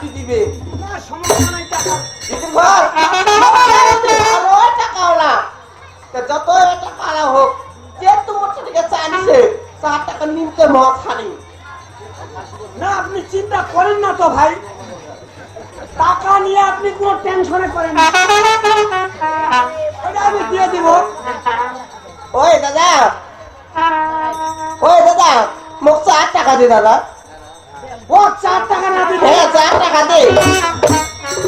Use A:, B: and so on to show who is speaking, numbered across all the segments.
A: Party দিবে
B: না সমস্যা নাই টাকা
A: যত হোক যে তোমার থেকে চা নিছে টাকা মদ খানি
B: না আপনি চিন্তা করেন না তো ভাই টাকা নিয়ে আপনি কোনো টেনশনে করেন না ওটা আমি দিয়ে দিব
A: ওই দাদা ওই দাদা মোক চার টাকা দে দাদা
B: ও চার টাকা না দিলে
A: হ্যাঁ চার টাকা দে।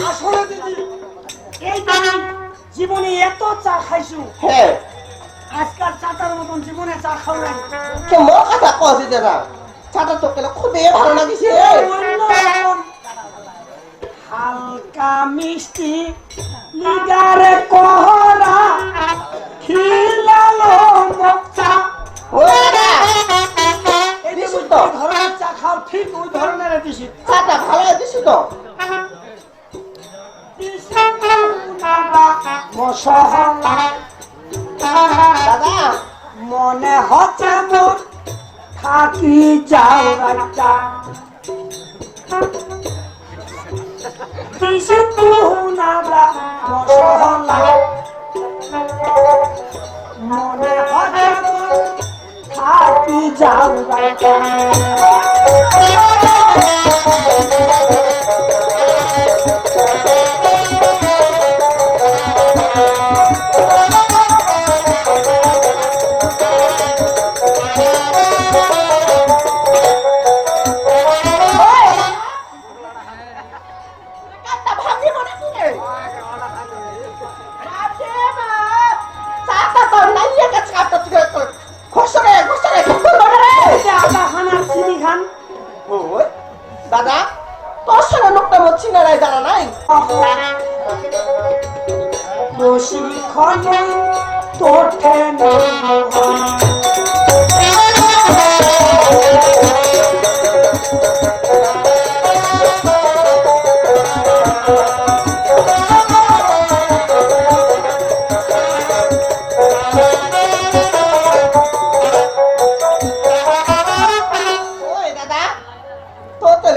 B: আসলে দিদি এই জীবনে এত চা খাইছু
A: হ্যাঁ।
B: আজকাল চাটার মতন জীবনে চা খাও নাই।
A: কে মোর কথা কছি দাদা চাটা তো কেন খুবই ভালো লাগিছে।
B: হালকা মিষ্টি লিগারে কহরা খিলালো
A: দাদা
B: মনে হচ্ছে মোর থাকি যাও মশলা। মনে হচ্ছে থাকি যাও রাজা।
A: তোর সঙ্গে লোকটা মোর চিনে নাই জানা নাই।
B: প্রশিক্ষণ
A: তোর ওই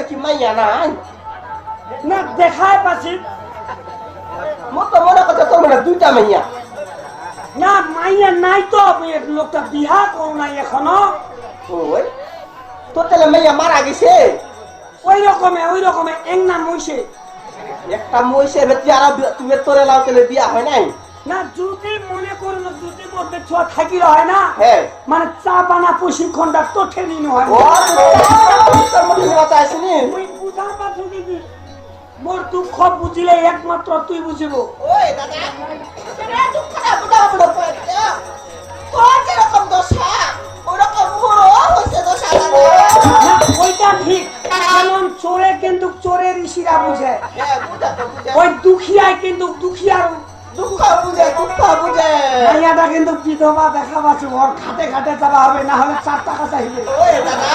A: কি মাইয়া নাই
B: না দেখায় পাচ্ছি
A: মোর তো মনে তোর মনে দুইটা মাইয়া।
B: না মাইয়া নাই তো লোকটা বিহা করো নাই এখনও।
A: ওই তোর তাহলে মাইয়া মারা গেছে?
B: ওই রকমে ওই রকমে এক নাম হইছে
A: একটা মহিষে আর তুমি তোরে লাও তাহলে বিয়া হয় নাই?
B: না যদি মনে করো যদি মধ্যে ছোঁয়া থাকিল হয় না
A: হ্যাঁ
B: মানে চা বানা প্রশিক্ষণটা তো ঠেলিন হয়। ওই বুঝা পাচ্ছ দিদি মোর দুঃখ বুঝিলে একমাত্র তুই বুঝিব।
A: ওই দাদা সেটা বুঝা তোর যেরকম দশা ওরকম মোরও দশা দাদা।
B: ওইটা ঠিক। যেমন চোরে কিন্তু চোরের ইশিরা বুঝে।
A: হ্যাঁ বুঝা তো বুঝা।
B: ওই দুখিয়ায় কিন্তু দুখিয়ার
A: দুঃখ বুঝে দুঃখ বুঝে।
B: মাইয়াটা কিন্তু বিধবা দেখা পাচ্ছি ওর খাটে খাটে যাওয়া হবে না হলে চার টাকা চাইবে
A: ওই দাদা।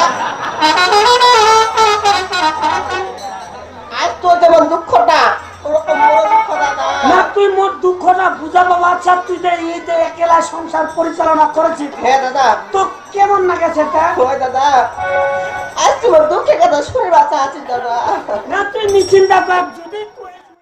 B: তুই মোর দুঃখটা বুঝাবো বাচ্চা তুই যে এই যে একলা সংসার পরিচালনা করেছিস
A: হ্যাঁ দাদা।
B: তো কেমন না গেছে তা
A: ওই দাদা। আজ তোমার দুঃখের কথা শুনে বাঁচা আছিস দাদা।
B: না তুই নিশ্চিন্তা কর যদি